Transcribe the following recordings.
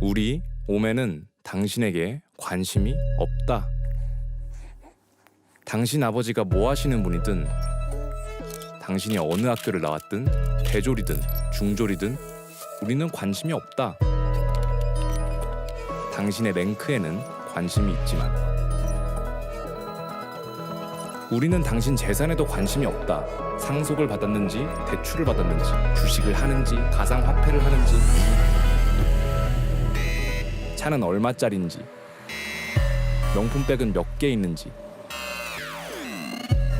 우리 오매는 당신에게 관심이 없다. 당신 아버지가 뭐 하시는 분이든 당신이 어느 학교를 나왔든 대졸이든 중졸이든 우리는 관심이 없다. 당신의 랭크에는 관심이 있지만 우리는 당신 재산에도 관심이 없다. 상속을 받았는지 대출을 받았는지 주식을 하는지 가상화폐를 하는지 차는 얼마짜린지 명품백은 몇 개 있는지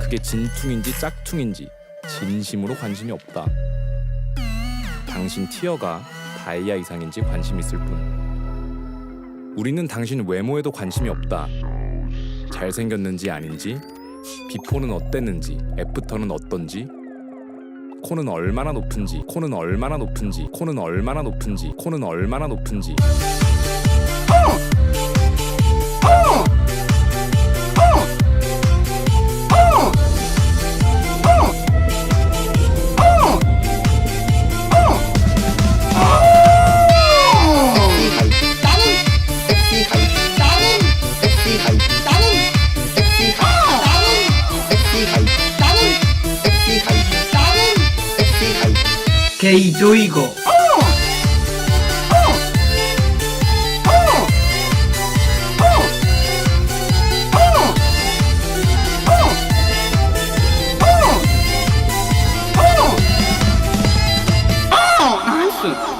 그게 진퉁인지 짝퉁인지 진심으로 관심이 없다. 당신 티어가 다이아 이상인지 관심 있을 뿐. 우리는 당신 외모에도 관심이 없다. 잘생겼는지 아닌지, 비포는 어땠는지, 애프터는 어떤지, 코는 얼마나 높은지, 코는 얼마나 높은지, 코는 얼마나 높은지, 코는 얼마나 높은지. 게이 조이고 나이스